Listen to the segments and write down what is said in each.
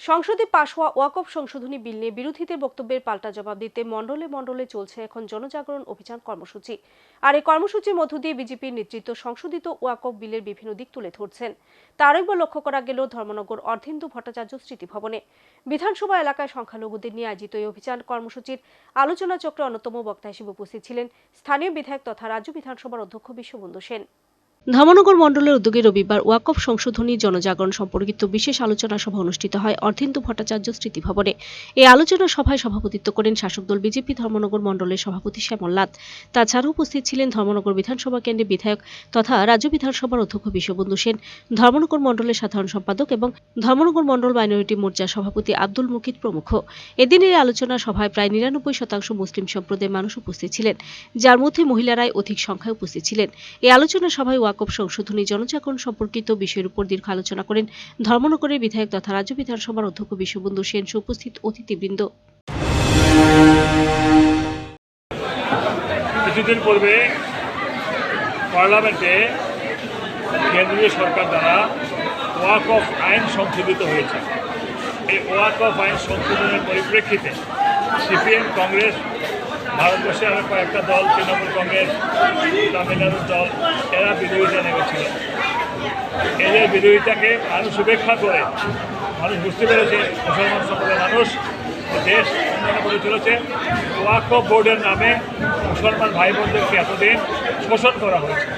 সংসদে পাশ হওয়া ওয়াকফ সংশোধনী বিল নিয়ে বিরোধীদের বক্তব্যের পাল্টা জবাব দিতে মণ্ডলে মণ্ডলে চলছে এখন জনজাগরণ অভিযান কর্মসূচি। আর এই কর্মসূচির মধ্য দিয়ে বিজেপির নেতৃত্ব সংশোধিত ওয়াকফ বিলের বিভিন্ন দিক তুলে ধরছেন। তার একবার লক্ষ্য করা গেল ধর্মনগর অর্ধেন্দু ভট্টাচার্য স্মৃতি ভবনে। বিধানসভা এলাকায় সংখ্যালঘুদের নিয়ে আয়োজিত এই অভিযান কর্মসূচির আলোচনা চক্রে অন্যতম বক্তা হিসেবে উপস্থিত ছিলেন স্থানীয় বিধায়ক তথা রাজ্য বিধানসভার অধ্যক্ষ বিশ্ববন্ধু সেন। ধর্মনগর মণ্ডলের উদ্যোগে রবিবার ওয়াকফ সংশোধনী জনজাগরণ সম্পর্কিত বিশেষ আলোচনা সভা অনুষ্ঠিত হয় অর্ধেন্দু ভট্টাচার্য স্মৃতি ভবনে এই আলোচনা সভায় সভাপতিত্ব করেন শাসক দল বিজেপি ধর্মনগর মণ্ডলের সভাপতি শ্যামল নাথ তাছাড়াও উপস্থিত ছিলেন ধর্মনগর বিধানসভা কেন্দ্রের বিধায়ক তথা রাজ্য বিধানসভার অধ্যক্ষ বিশ্ববন্ধু সেন, ধর্মনগর মণ্ডলের সাধারণ সম্পাদক এবং ধর্মনগর মণ্ডল মাইনরিটি মোর্চার সভাপতি আব্দুল মুকিত প্রমুখ। এদিন এই আলোচনা সভায় প্রায় নিরানব্বই শতাংশ মুসলিম সম্প্রদায়ের মানুষ উপস্থিত ছিলেন, যার মধ্যে মহিলারাই অধিক সংখ্যায় উপস্থিত ছিলেন। এই আলোচনা সভায় ওয়াকফ সংশোধনী জনজাগরণ সম্পর্কিত বিষয়ের উপর দীর্ঘ আলোচনা করেন ধর্মনগরের বিধায়ক তথা রাজ্য বিধানসভার অধ্যক্ষ বিশ্ববন্ধু সেন উপস্থিত অতিথিবৃন্দ। কিছুদিন পূর্বে পার্লামেন্টে কেন্দ্রীয় সরকার দ্বারা ওয়াক অফ আইন সংশোধিত হয়েছে। এই ওয়াক অফ আইন সংশোধনের পরিপ্রেক্ষিতে সিপিএম, কংগ্রেস ভারতবর্ষে আরও কয়েকটা দল, তৃণমূল কংগ্রেস, তামিলনাড়ুর দল, এরা বিরোধিতা নেমেছিল। এদের বিরোধিতাকে মানুষ উপেক্ষা করে মানুষ বুঝতে পেরেছে, মুসলমান সম্প্রদায়ের মানুষ দেশ উন্নয়ন করে চলেছে। ওয়াকফ বোর্ডের নামে মুসলমান ভাই বোনদেরকে এতদিন শোষণ করা হয়েছে।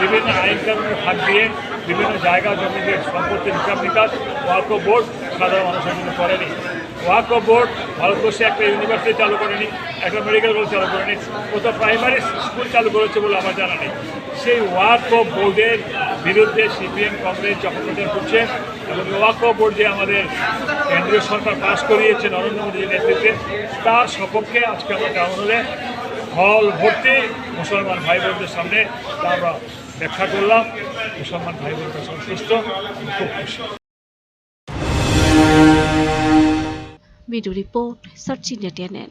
বিভিন্ন আইন কানুনের ফাঁক দিয়ে বিভিন্ন জায়গা জমিতে সম্পত্তির হিসাব নিকাশ ওয়াকফ বোর্ড সাধারণ মানুষের জন্য করেনি। ওয়াকফ বোর্ড ভারতবর্ষে একটা ইউনিভার্সিটি চালু করেনি, একটা মেডিকেল কলেজ চালু করেনি কোথাও প্রাইমারি স্কুল চালু করেছে বলে আমার জানা নেই। সেই ওয়াকফ বোর্ডের বিরুদ্ধে সিপিএম কংগ্রেস যখন করছে এবং ওয়াকফ বোর্ড যে আমাদের কেন্দ্রীয় সরকার পাশ করিয়েছে নরেন্দ্র মোদীর নেতৃত্বে, তার সপক্ষে আজকে আমরা টাউন হলে হল ভর্তি মুসলমান ভাই বোনদের সামনে তা আমরা ব্যাখ্যা করলাম। মুসলমান ভাই বোনরা সন্তুষ্ট খুব খুশি। Video report search India TNN